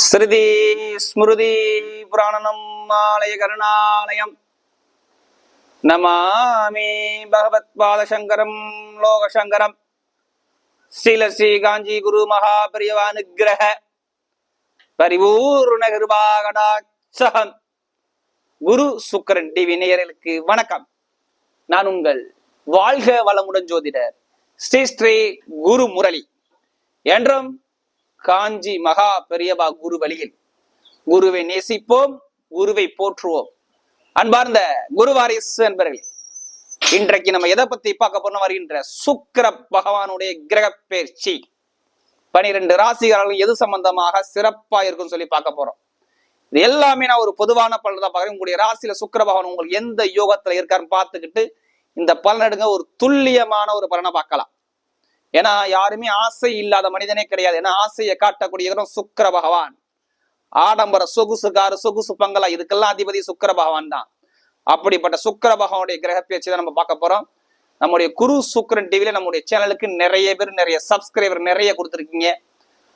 ஸ்ருதி ஸ்மிருதி புராணனம் ஆலய கருணாலயம். நமாமி பகவத் பாலசங்கரம் லோகசங்கரம். ஸ்ரீல ஸ்ரீ காஞ்சி குரு மகாபிரியவானுகிரக பரிபூர்ண கிருபாகடாட்சகம். குரு சுக்கரன் டிவி நேயர்களுக்கு வணக்கம். நான் உங்கள் வாழ்க வளமுடன் ஜோதிடர் ஸ்ரீ ஸ்ரீ குரு முரளி. என்றும் காஞ்சி மகா பெரியபா குரு வழியில். குருவை நேசிப்போம் குருவை போற்றுவோம். அன்பார்ந்த குரு வாரிசு என்பர்களே இன்றைக்கு நம்ம எதை பத்தி பார்க்க போறோம் வருகின்ற சுக்கர பகவானுடைய கிரக பயிற்சி. பனிரெண்டு ராசிகாரர்கள் எது சம்பந்தமாக சிறப்பா இருக்கும்னு சொல்லி பார்க்க போறோம். இது எல்லாமே நான் ஒரு பொதுவான பலன் தான் பார்க்குறேன். உங்களுடைய ராசியில சுக்கர பகவான் உங்களுக்கு எந்த யோகத்துல இருக்காருன்னு பார்த்துக்கிட்டு இந்த பலன் எடுங்க. ஒரு துல்லியமான ஒரு பலனை பார்க்கலாம். ஏன்னா யாருமே ஆசை இல்லாத மனிதனே கிடையாது. ஏன்னா ஆசையை காட்டக்கூடிய சுக்கர பகவான். ஆடம்பர சொகுசு காரு சொகுசு பங்களா இதுக்கெல்லாம் அதிபதி சுக்கர பகவான் தான். அப்படிப்பட்ட சுக்கர பகவானுடைய கிரக பேச்சு தான் நம்ம பார்க்க போறோம். நம்முடைய குரு சுக்கரன் டிவியில நம்முடைய சேனலுக்கு நிறைய பேர் நிறைய சப்ஸ்கிரைபர் நிறைய கொடுத்துருக்கீங்க.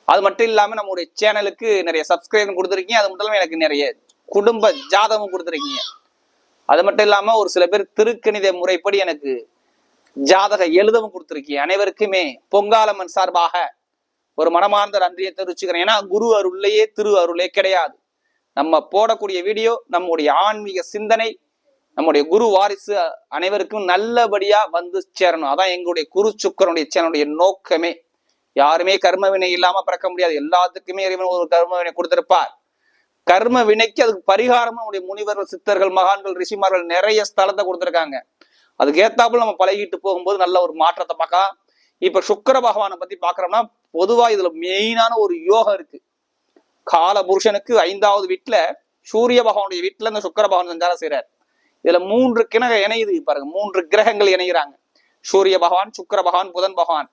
அது மட்டும் இல்லாம நம்முடைய சேனலுக்கு நிறைய சப்ஸ்கிரைபர் கொடுத்துருக்கீங்க. அது மட்டும் எனக்கு நிறைய குடும்ப ஜாதகம் கொடுத்துருக்கீங்க. அது மட்டும் இல்லாம ஒரு சில பேர் திருக்கணித முறைப்படி எனக்கு ஜாதக எழுதவும் கொடுத்திருக்கீங்க அனைவருக்குமே பொங்காலம்மன் சார்பாக ஒரு மனமார்ந்த நன்றியை தெரிவிச்சுக்கிறேன். ஏன்னா குரு அருள்லையே திரு அருளே கிடையாது. நம்ம போடக்கூடிய வீடியோ நம்முடைய ஆன்மீக சிந்தனை நம்முடைய குரு வாரிசு அனைவருக்கும் நல்லபடியா வந்து சேரணும். அதான் எங்களுடைய குரு சுக்கரனுடைய சேனலுடைய நோக்கமே. யாருமே கர்ம வினை இல்லாம பிறக்க முடியாது. எல்லாத்துக்குமே இறைவன் ஒரு கர்ம வினை கொடுத்திருப்பார். கர்ம வினைக்கு அதுக்கு பரிகாரமா நம்முடைய முனிவர்கள் சித்தர்கள் மகான்கள் ரிஷிமார்கள் நிறைய ஸ்தலத்தை கொடுத்திருக்காங்க. அதுக்கு ஏத்தாப்புல நம்ம பழகிட்டு போகும்போது நல்ல ஒரு மாற்றத்தை பார்க்கலாம். இப்ப சுக்கிர பகவானை பத்தி பாக்குறோம்னா பொதுவா இதுல மெயினான ஒரு யோகம் இருக்கு. கால புருஷனுக்கு ஐந்தாவது வீட்டுல சூரிய பகவானுடைய வீட்டுல இந்த சுக்கிர பகவான் சஞ்சாரம் செய்யறாரு இதுல மூன்று கிணக இணையுது பாருங்க. மூன்று கிரகங்கள் இணைகிறாங்க சூரிய பகவான் சுக்கிர பகவான் புதன் பகவான்.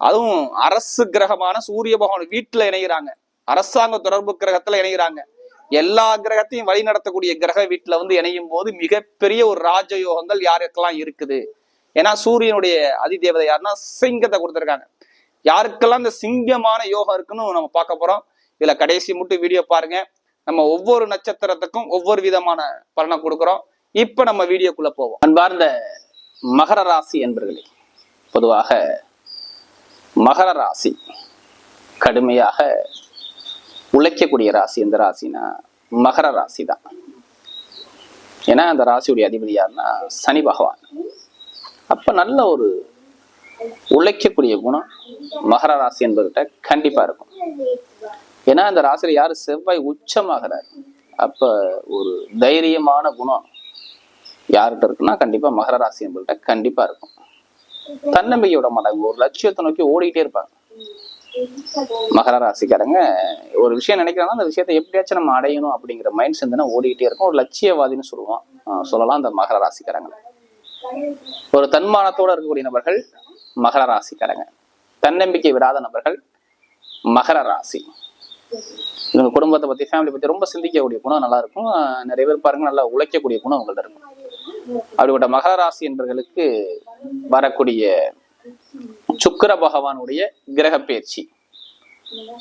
அதுவும் அரசு கிரகமான சூரிய பகவான் வீட்டுல இணைகிறாங்க அரசாங்க தொடர்பு கிரகத்துல இணைகிறாங்க எல்லா கிரகத்தையும் வழி நடத்தக்கூடிய கிரக வீட்டுல வந்து இணையும் போது மிகப்பெரிய ஒரு ராஜயோகங்கள் யாருக்கெல்லாம் இருக்குது? ஏன்னா சூரியனுடைய அதிதேவதை யாருன்னா சிங்கத்தை கொடுத்துருக்காங்க. யாருக்கெல்லாம் இந்த சிங்கமான யோகம் இருக்குன்னு நம்ம பார்க்க போறோம். இதுல கடைசி மட்டும் வீடியோ பாருங்க. நம்ம ஒவ்வொரு நட்சத்திரத்துக்கும் ஒவ்வொரு விதமான பலனை கொடுக்குறோம். இப்ப நம்ம வீடியோக்குள்ள போவோம். அன்பார்ந்த மகர ராசி என்பர்களே பொதுவாக மகர ராசி கடுமையாக உழைக்கக்கூடிய ராசி எந்த ராசினா மகர ராசி தான் ஏன்னா அந்த ராசியுடைய அதிபதி யாருன்னா சனி பகவான். அப்ப நல்ல ஒரு உழைக்கக்கூடிய குணம் மகர ராசி என்பதுகிட்ட கண்டிப்பா இருக்கும். ஏன்னா அந்த ராசியில யாரு செவ்வாய் உச்சமாகிறார். அப்ப ஒரு தைரியமான குணம் யார்கிட்ட இருக்குன்னா கண்டிப்பா மகர ராசி என்பதுகிட்ட கண்டிப்பா இருக்கும். தன்னம்பிக்கையோட மாட்டாங்க ஒரு லட்சியத்தை நோக்கி ஓடிக்கிட்டே இருப்பாங்க. மகர ராசிக்காரங்க ஒரு விஷயம் நினைக்கிறாங்கன்னா அந்த விஷயத்தை எப்படியாச்சும் நம்ம அடையணும் அப்படிங்கிற மைண்ட் சிந்தனை ஓடிக்கிட்டே இருக்கும். ஒரு லட்சியவாதின்னு சொல்லுவோம். சொல்லலாம் அந்த மகர ராசிக்காரங்க. ஒரு தன்மானத்தோட இருக்கக்கூடிய நபர்கள் மகர ராசிக்காரங்க. தன்னம்பிக்கை விடாத நபர்கள் மகர ராசி. இவங்க குடும்பத்தை பத்தி ஃபேமிலி பத்தி ரொம்ப சிந்திக்கக்கூடிய குணம் நல்லா இருக்கும். நிறைய பேர் பாருங்க நல்லா உழைக்கக்கூடிய குணம் அவங்கள்ட்ட இருக்கும். அப்படிப்பட்ட மகர ராசி என்பவர்களுக்கு வரக்கூடிய சுக்கிர பகவானுடைய கிரக பயிற்சி.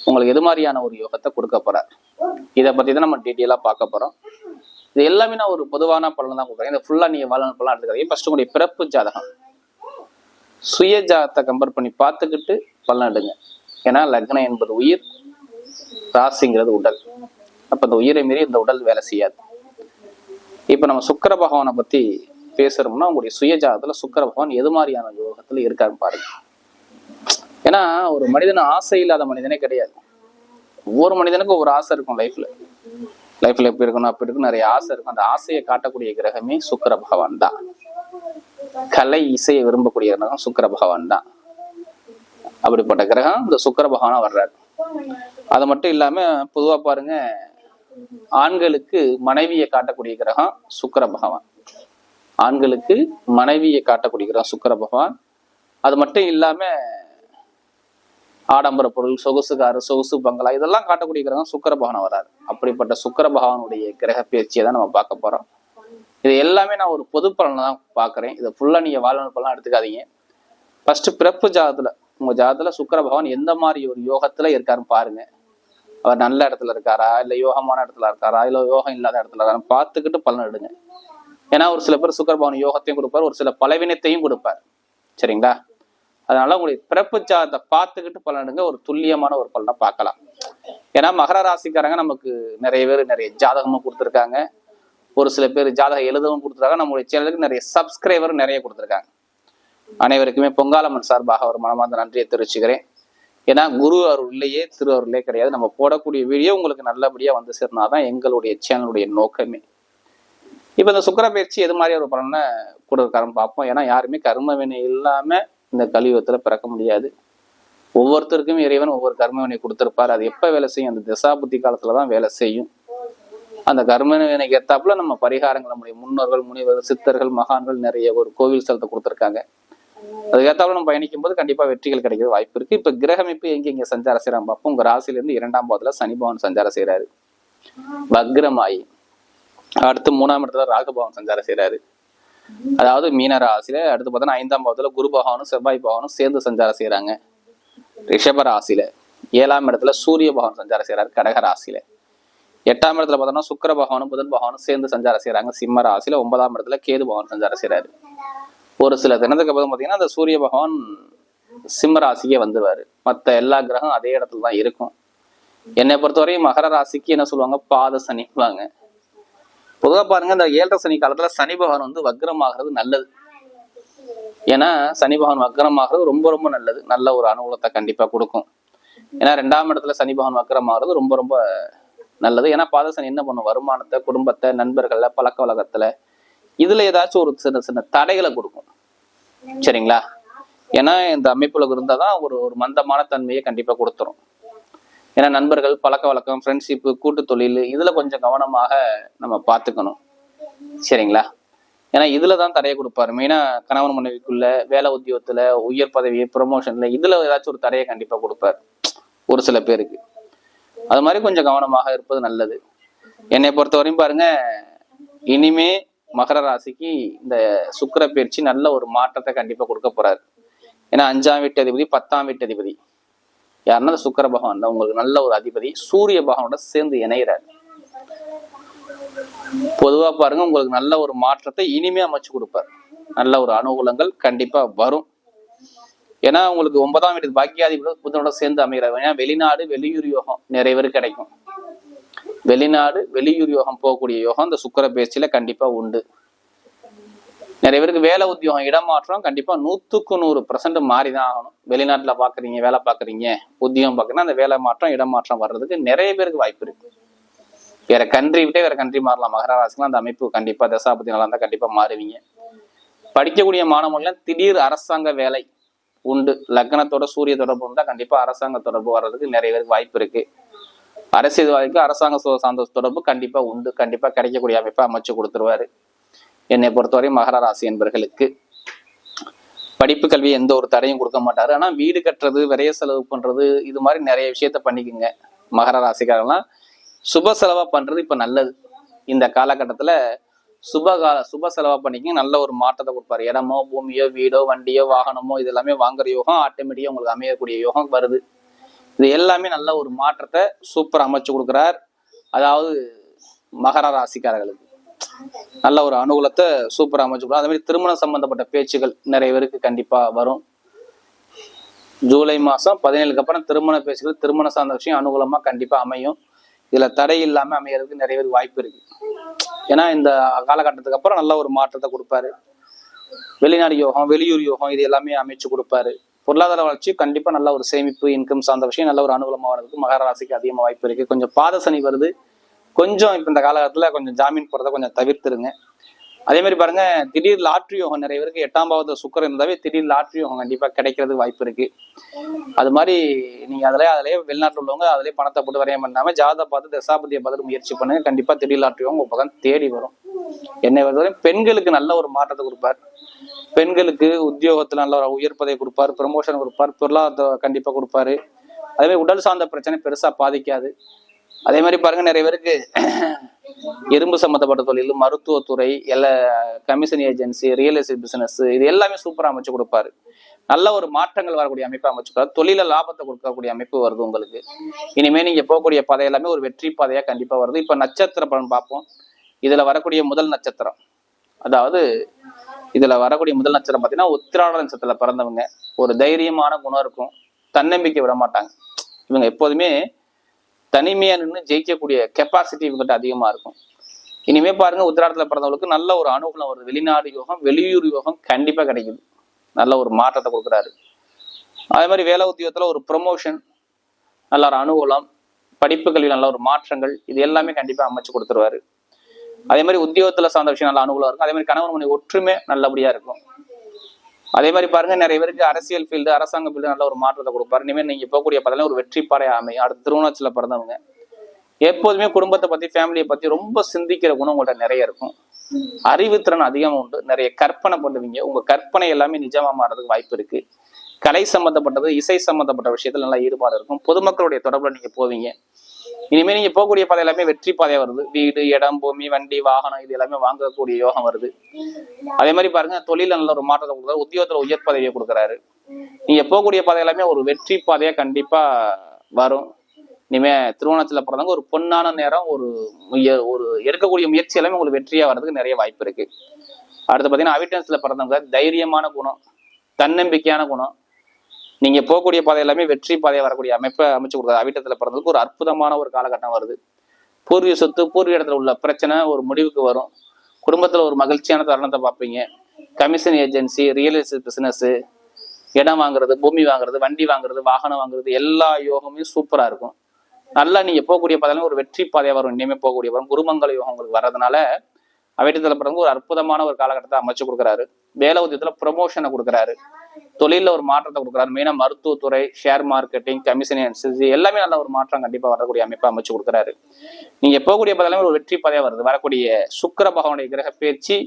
உங்களுக்கு எது மாதிரியான ஒரு யோகத்தை கொடுக்க போறார்? இதை பத்தி தான் நம்ம டீட்டெயிலா பார்க்க போறோம். இது எல்லாமே நான் ஒரு பொதுவான பலன் தான் கொடுக்குறேன். இந்த ஃபுல்லா நீங்க வாழ்நாள் பலன் எடுத்துக்கிறீங்க ஃபர்ஸ்ட் உங்களுடைய பிறப்பு ஜாதகம். சுய ஜாதகத்தை கம்பேர் பண்ணி பார்த்துக்கிட்டு பலன் எடுங்க. ஏன்னா லக்னம் என்பது உயிர் ராசிங்கிறது உடல். அப்ப இந்த உயிரை மீறி இந்த உடல் வேலை செய்யாது. இப்ப நம்ம சுக்கிர பகவானை பத்தி பேசுறோம்னா உங்களுடைய சுயஜாதத்துல சுக்கர பகவான் எது மாதிரியான யோகத்துல இருக்காருன்னு பாருங்க. ஏன்னா ஒரு மனிதன் ஆசை இல்லாத மனிதனே கிடையாது. ஒவ்வொரு மனிதனுக்கும் ஒரு ஆசை இருக்கும் லைஃப்ல லைஃப்ல எப்படி இருக்கணும் அப்படி இருக்கும் நிறைய ஆசை இருக்கும். அந்த ஆசையை காட்டக்கூடிய கிரகமே சுக்கர பகவான் தான். கலை இசையை விரும்பக்கூடிய கிரகம் சுக்கர பகவான் தான். அப்படிப்பட்ட கிரகம் இந்த சுக்கர பகவானா வர்றாரு. அது மட்டும் இல்லாம பொதுவா பாருங்க ஆண்களுக்கு மனைவியை காட்டக்கூடிய கிரகம் சுக்கர பகவான். ஆண்களுக்கு மனைவியை காட்டக்கூடிய சுக்கர பகவான். அது மட்டும் இல்லாம ஆடம்பர பொருள் சொகுசுகாரு சொகுசு பங்களா இதெல்லாம் காட்டக்கூடிய கிரகம் சுக்கர பகவான் வராது அப்படிப்பட்ட சுக்கர பகவானுடைய கிரக பயிற்சியை தான் நம்ம பார்க்க போறோம். இது எல்லாமே நான் ஒரு பொது பலனை தான் பார்க்குறேன். இதை ஃபுல்லா நீங்க வாழ்நாள் எடுத்துக்காதீங்க. ஃபர்ஸ்ட் பிறப்பு ஜாதத்துல உங்க ஜாதத்துல சுக்கர பகவான் எந்த மாதிரி ஒரு யோகத்துல இருக்காருன்னு பாருங்க. அவர் நல்ல இடத்துல இருக்காரா? இல்ல யோகமான இடத்துல இருக்காரா? இல்ல யோகம் இல்லாத இடத்துல இருக்காரா? பார்த்துக்கிட்டு பலன் எடுங்க. ஏன்னா ஒரு சில பேர் சுக்கர யோகத்தையும் கொடுப்பார் ஒரு சில பலவீனத்தையும் கொடுப்பார். சரிங்களா? அதனால உங்களுடைய பிறப்பு சாதத்தை பார்த்துக்கிட்டு பலனுங்க ஒரு துல்லியமான ஒரு பலனை பார்க்கலாம். ஏன்னா மகர ராசிக்காரங்க நமக்கு நிறைய பேர் நிறைய ஜாதகமும் கொடுத்துருக்காங்க. ஒரு சில பேர் ஜாதகம் எழுதவும் கொடுத்துருக்காங்க. நம்மளுடைய சேனலுக்கு நிறைய சப்ஸ்கிரைபர் நிறைய கொடுத்துருக்காங்க. அனைவருக்குமே பொங்காலம்மன் சார்பாக ஒரு மனமார்ந்த நன்றியை தெரிவிச்சுக்கிறேன். ஏன்னா குரு அருள்லையே திரு அருளே கிடையாது. நம்ம போடக்கூடிய வீடியோ உங்களுக்கு நல்லபடியா வந்து சேர்னாதான் எங்களுடைய சேனலுடைய நோக்கமே. இப்போ இந்த சுக்கர பயிற்சி எது மாதிரி ஒரு பலனை கொடுக்காரன்னு பார்ப்போம். ஏன்னா யாருமே கர்ம வினை இல்லாமல் இந்த கலியுகத்தில் பிறக்க முடியாது. ஒவ்வொருத்தருக்கும் இறைவன் ஒவ்வொரு கர்ம வினை கொடுத்திருப்பார். அது எப்போ வேலை செய்யும்? அந்த திசா புத்தி தான் வேலை செய்யும். அந்த கர்ம வினைக்கு ஏற்றாப்புல நம்ம பரிகாரங்கள் நம்முடைய முன்னோர்கள் முனிவர்கள் சித்தர்கள் மகான்கள் நிறைய ஒரு கோவில் ஸ்தலத்தை கொடுத்துருக்காங்க. அதுக்கேற்றாலும் நம்ம பயணிக்கும் போது கண்டிப்பா வெற்றிகள் கிடைக்கிற வாய்ப்பு இருக்கு. இப்ப கிரகமைப்பு எங்க இங்க சஞ்சாரம் செய்யறாங்க பார்ப்போம். உங்க ராசியில இருந்து இரண்டாம் பாவத்துல சனி பவன் சஞ்சாரம் செய்யறாரு வக்ரமாயி. அடுத்து மூணாம் இடத்துல ராகுபவன் சஞ்சாரம் செய்யறாரு அதாவது மீன ராசியில அடுத்து பார்த்தோன்னா ஐந்தாம் பாவத்துல குரு பகவானும் செவ்வாய் பகவானும் சேர்ந்து சஞ்சாரம் செய்யறாங்க ரிஷப ராசியில. ஏழாம் இடத்துல சூரிய பகவான் சஞ்சாரம் செய்யறாரு கடக ராசியில. எட்டாம் இடத்துல பார்த்தோம்னா சுக்கர பகவானும் புதன் பகவானும் சேர்ந்து சஞ்சாரம் செய்யறாங்க சிம்ம ராசியில ஒன்பதாம் இடத்துல கேது பகவான் சஞ்சாரம் செய்யறாரு ஒரு சில தினத்துக்கு அப்புறம் பார்த்தீங்கன்னா அந்த சூரிய பகவான் சிம்ம ராசிக்கே வந்துருவாரு. மற்ற எல்லா கிரகம் அதே இடத்துல தான் இருக்கும். என்னை பொறுத்தவரையும் மகர ராசிக்கு என்ன சொல்லுவாங்க? பாத சனிவாங்க பொதுவாக பாருங்க இந்த ஏழரை சனி காலத்துல சனி பகவான் வந்து வக்ரமாகிறது நல்லது. ஏன்னா சனி பகவான் வக்ரமாகிறது ரொம்ப ரொம்ப நல்லது. நல்ல ஒரு அனுகூலத்தை கண்டிப்பா கொடுக்கும். ஏன்னா ரெண்டாம் இடத்துல சனி பகவான் வக்ரமாகிறது ரொம்ப ரொம்ப நல்லது. ஏன்னா பாதசனி என்ன பண்ணும்? வருமானத்தை குடும்பத்தை நண்பர்கள பழக்க வழக்கத்துல இதுல ஏதாச்சும் ஒரு சின்ன சின்ன தடைகளை கொடுக்கும். சரிங்களா? ஏன்னா இந்த அமைப்புல இருந்தாதான் ஒரு ஒரு மந்தமான தன்மையை கண்டிப்பா கொடுத்துரும். ஏன்னா நண்பர்கள் பழக்க வழக்கம் ஃப்ரெண்ட்ஷிப்பு கூட்டு தொழில் இதில் கொஞ்சம் கவனமாக நம்ம பார்த்துக்கணும். சரிங்களா? ஏன்னா இதில் தான் தடையை கொடுப்பாரு. மெயினாக கணவன் மனைவிக்குள்ள வேலை உத்தியோகத்தில் உயர் பதவி ப்ரொமோஷனில் இதில் ஏதாச்சும் ஒரு தடையை கண்டிப்பாக கொடுப்பாரு. ஒரு சில பேருக்கு. அது மாதிரி கொஞ்சம் கவனமாக இருப்பது நல்லது. என்னை பொறுத்தவரையும் பாருங்க இனிமே மகர ராசிக்கு இந்த சுக்கிர பயிற்சி நல்ல ஒரு மாற்றத்தை கண்டிப்பாக கொடுக்க போறாரு. ஏன்னா அஞ்சாம் வீட்டு அதிபதி பத்தாம் வீட்டு அதிபதி. யாருன்னா சுக்கர பகவான் தான். உங்களுக்கு நல்ல ஒரு அதிபதி. சூரிய பகவானோட சேர்ந்து இணைகிறார் பொதுவா பாருங்க உங்களுக்கு நல்ல ஒரு மாற்றத்தை இனிமே அமைச்சு கொடுப்பார். நல்ல ஒரு அனுகூலங்கள் கண்டிப்பா வரும். ஏன்னா உங்களுக்கு ஒன்பதாம் வீட்டு பாக்கியாதிபதி புதனோட சேர்ந்து அமைகிறார். ஏன்னா வெளிநாடு வெளியூர் யோகம் நிறைய பேர் கிடைக்கும். வெளிநாடு வெளியூர் யோகம் போகக்கூடிய யோகம் இந்த சுக்கர பேச்சில கண்டிப்பா உண்டு. நிறைய பேருக்கு வேலை உத்தியோகம் இடமாற்றம் கண்டிப்பாக நூற்றுக்கு நூறு பர்சன்ட் மாறிதான் ஆகணும். வெளிநாட்டில் பார்க்குறீங்க வேலை பார்க்குறீங்க உத்தியோகம் பாக்குறீங்கன்னா அந்த வேலை மாற்றம் இடமாற்றம் வர்றதுக்கு நிறைய பேருக்கு வாய்ப்பு இருக்கு. வேற கண்ட்ரி விட்டே வேற கண்ட்ரி மாறலாம். மகர அந்த அமைப்பு கண்டிப்பாக தசாபதி நல்லா இருந்தால் கண்டிப்பாக மாறுவீங்க. படிக்கக்கூடிய மாணவர்கள்லாம் திடீர் அரசாங்க வேலை உண்டு. லக்னத்தோட சூரிய தொடர்பு இருந்தால் கண்டிப்பாக அரசாங்க தொடர்பு வர்றதுக்கு நிறைய பேருக்கு வாய்ப்பு இருக்கு. அரசியல்வாதிக்கு அரசாங்க சுக சார்ந்த தொடர்பு கண்டிப்பாக உண்டு. கண்டிப்பாக கிடைக்கக்கூடிய அமைப்பை அமைச்சு கொடுத்துருவாரு. என்னை பொறுத்தவரை மகர ராசி என்பர்களுக்கு படிப்பு கல்வி எந்த ஒரு தடையும் கொடுக்க மாட்டாரு. ஆனா வீடு கட்டுறது விரைய செலவு பண்றது இது மாதிரி நிறைய விஷயத்த பண்ணிக்கோங்க. மகர ராசிக்காரெல்லாம் சுப செலவா பண்றது இப்ப நல்லது. இந்த காலகட்டத்துல சுப கால சுப செலவா பண்ணிக்கங்க. நல்ல ஒரு மாற்றத்தை கொடுப்பாரு. இடமோ பூமியோ வீடோ வண்டியோ வாகனமோ இது எல்லாமே வாங்குற யோகம் ஆட்டோமேட்டிக்கா உங்களுக்கு அமையக்கூடிய யோகம் வருது. இது எல்லாமே நல்ல ஒரு மாற்றத்தை சூப்பர் அமைச்சு கொடுக்குறார். அதாவது மகர ராசிக்காரர்களுக்கு. நல்ல ஒரு அனுகூலத்தை சூப்பராக அமைச்சு கொடுக்கும். அதே மாதிரி திருமணம் சம்பந்தப்பட்ட பேச்சுகள் நிறைய பேருக்கு கண்டிப்பா வரும். ஜூலை மாசம் பதினேழுக்கு அப்புறம் திருமண பேச்சுகள் திருமண சார்ந்த விஷயம் அனுகூலமாக கண்டிப்பா அமையும். இதுல தடை இல்லாம அமையறதுக்கு நிறைய பேருக்கு வாய்ப்பு இருக்கு. ஏன்னா இந்த காலகட்டத்துக்கு அப்புறம் நல்ல ஒரு மாற்றத்தை கொடுப்பாரு. வெளிநாடு யோகம் வெளியூர் யோகம் இது எல்லாமே அமைச்சு கொடுப்பாரு. பொருளாதார வளர்ச்சி கண்டிப்பா நல்ல ஒரு சேமிப்பு இன்கம் சார்ந்த விஷயம் நல்ல ஒரு அனுகூலமாக வர்றதுக்கு மகர அதிகமாக வாய்ப்பு இருக்கு. கொஞ்சம் பாத சனி வருது. கொஞ்சம் இப்போ இந்த காலகட்டத்தில் கொஞ்சம் ஜாமீன் போகிறத கொஞ்சம் தவிர்த்துருங்க. அதே மாதிரி பாருங்க திடீர் லாட்ரி யோகம் நிறைய பேருக்கு எட்டாம் பாவத்துல சுக்கரம் இருந்தாவே திடீர் லாட்ரி யோகம் கண்டிப்பா கிடைக்கிறதுக்கு வாய்ப்பு இருக்கு. அது மாதிரி நீங்க அதுலயே அதுலயே வெளிநாட்டில் உள்ளவங்க அதுலயே பணத்தை போட்டு வரையம் பண்ணாம ஜாதகத்தை பார்த்து தசாபதியை பார்த்து முயற்சி பண்ணுங்க. கண்டிப்பா திடீர் லாட்ரி யோகம் உங்க பக்கம் தேடி வரும். என்னை பொறுத்தவரையும் பெண்களுக்கு நல்ல ஒரு மாற்றத்தை கொடுப்பார். பெண்களுக்கு உத்தியோகத்துல நல்ல ஒரு உயர்ப்பதை கொடுப்பார் ப்ரமோஷன் கொடுப்பார் பொருளாதாரத்தை கண்டிப்பா கொடுப்பாரு. அதே மாதிரி உடல் சார்ந்த பிரச்சனை பெருசா பாதிக்காது. அதே மாதிரி பாருங்க நிறைய பேருக்கு இரும்பு சம்மந்தப்பட்ட தொழில் மருத்துவத்துறை எல்லா commission agency real estate business இது எல்லாமே சூப்பராக அமைச்சு கொடுப்பாரு. நல்ல ஒரு மாற்றங்கள் வரக்கூடிய அமைப்பு அமைச்சுக்கிறார் தொழில லாபத்தை கொடுக்கக்கூடிய அமைப்பு வருது உங்களுக்கு. இனிமே நீங்க போகக்கூடிய பாதை எல்லாமே ஒரு வெற்றி பாதையா கண்டிப்பா வருது. இப்ப நட்சத்திர பலன் பார்ப்போம். இதுல வரக்கூடிய முதல் நட்சத்திரம். அதாவது இதுல வரக்கூடிய முதல் நட்சத்திரம் பார்த்தீங்கன்னா உத்திராட நட்சத்திரத்துல பிறந்தவங்க. ஒரு தைரியமான குணம் இருக்கும். தன்னம்பிக்கை விட மாட்டாங்க இவங்க எப்போதுமே தனிமையா நின்று ஜெயிக்கக்கூடிய கெப்பாசிட்டி இவங்ககிட்ட அதிகமா இருக்கும். இனிமே பாருங்க உத்திராடத்துல பிறந்தவங்களுக்கு நல்ல ஒரு அனுகூலம் வருது. வெளிநாடு யோகம் வெளியூர் யோகம் கண்டிப்பா கிடைக்குது. நல்ல ஒரு மாற்றத்தை கொடுக்குறாரு. அதே மாதிரி வேலை உத்தியோகத்துல ஒரு ப்ரொமோஷன் நல்ல ஒரு அனுகூலம் படிப்பு நல்ல ஒரு மாற்றங்கள் இது எல்லாமே கண்டிப்பா அமைச்சு கொடுத்துருவாரு. அதே மாதிரி உத்தியோகத்துல சார்ந்த விஷயம் நல்ல அனுகூலம் இருக்கும். அதே மாதிரி கணவன் மனைவி ஒற்றுமை நல்லபடியா இருக்கும். அதே மாதிரி பாருங்க நிறைய பேருக்கு அரசியல் ஃபீல்டு அரசாங்க ஃபீல்டு நல்ல ஒரு மாற்றத்தை கொடுப்பாரு. இனிமேல் நீங்க போகக்கூடிய பதில ஒரு வெற்றி பாறை அமையும். அடுத்து திருவண்ணாச்சில பிறந்தவங்க. எப்போதுமே குடும்பத்தை பத்தி ஃபேமிலியை பத்தி ரொம்ப சிந்திக்கிற குணம் உங்கள்ட்ட நிறைய இருக்கும். அறிவுத்திறன் அதிகமா உண்டு. நிறைய கற்பனை பண்ணுவீங்க. உங்க கற்பனை எல்லாமே நிஜமா மாறதுக்கு வாய்ப்பு இருக்கு. கலை சம்பந்தப்பட்டது இசை சம்பந்தப்பட்ட விஷயத்துல நல்லா ஈடுபாடு இருக்கும். பொதுமக்களுடைய தொடர்புல நீங்க போவீங்க. இனிமேல் நீங்க போகக்கூடிய பாதை எல்லாமே வெற்றி பாதையா வருது. வீடு இடம் பூமி வண்டி வாகனம் இது எல்லாமே வாங்கக்கூடிய யோகம் வருது. அதே மாதிரி பாருங்க தொழில நல்ல ஒரு மாற்றத்தை கொடுக்குறாரு. உத்தியோகத்துல உயர் பதவியை கொடுக்குறாரு. நீங்க போகக்கூடிய பாதை எல்லாமே ஒரு வெற்றி பாதையா கண்டிப்பா வரும். இனிமே திருவோணத்துல பிறந்தவங்க ஒரு பொன்னான நேரம் ஒரு முய- ஒரு எடுக்கக்கூடிய முயற்சி எல்லாமே உங்களுக்கு வெற்றியா வர்றதுக்கு நிறைய வாய்ப்பு இருக்கு. அடுத்து பாத்தீங்கன்னா அவிட்டன்ஸ்ல பிறந்தவங்க தைரியமான குணம் தன்னம்பிக்கையான குணம் நீங்க போகக்கூடிய பாதை எல்லாமே வெற்றி பாதையா வரக்கூடிய அமைப்பை அமைச்சு கொடுக்குறது அவிட்டத்தில் பிறந்ததுக்கு ஒரு அற்புதமான ஒரு காலகட்டம் வருது. பூர்வீக சொத்து பூர்வீக இடத்துல உள்ள பிரச்சனை ஒரு முடிவுக்கு வரும். குடும்பத்தில் ஒரு மகிழ்ச்சியான தருணத்தை பார்ப்பீங்க. Commission agency real estate business இடம் வாங்குறது பூமி வாங்குறது வண்டி வாங்குறது வாகனம் வாங்குறது எல்லா யோகமும் சூப்பராக இருக்கும். நல்லா நீங்க போகக்கூடிய பாதையில ஒரு வெற்றி பாதையாக வரும். இனிமே போகக்கூடிய வரும். குருமங்கல யோகம் உங்களுக்கு வர்றதுனால அவைட்டத்துல பிறகு ஒரு அற்புதமான ஒரு காலகட்டத்தை அமைச்சு கொடுக்குறாரு. வேலை உதயத்தில் ப்ரொமோஷனை கொடுக்குறாரு. தொழில ஒரு மாற்றத்தை கொடுக்குறாரு. மெயினாக மருத்துவத்துறை ஷேர் மார்க்கெட்டிங் கமிஷன் இது எல்லாமே நல்ல ஒரு மாற்றம் கண்டிப்பா வரக்கூடிய அமைப்பை அமைச்சு கொடுக்குறாரு. நீங்க போகக்கூடிய பாதையில ஒரு வெற்றி பதையாக வருது. வரக்கூடிய சுக்கிர பகவானுடைய கிரக பயிற்சி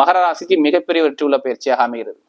மகர ராசிக்கு மிகப்பெரிய வெற்றி உள்ள பயிற்சியாக அமைகிறது.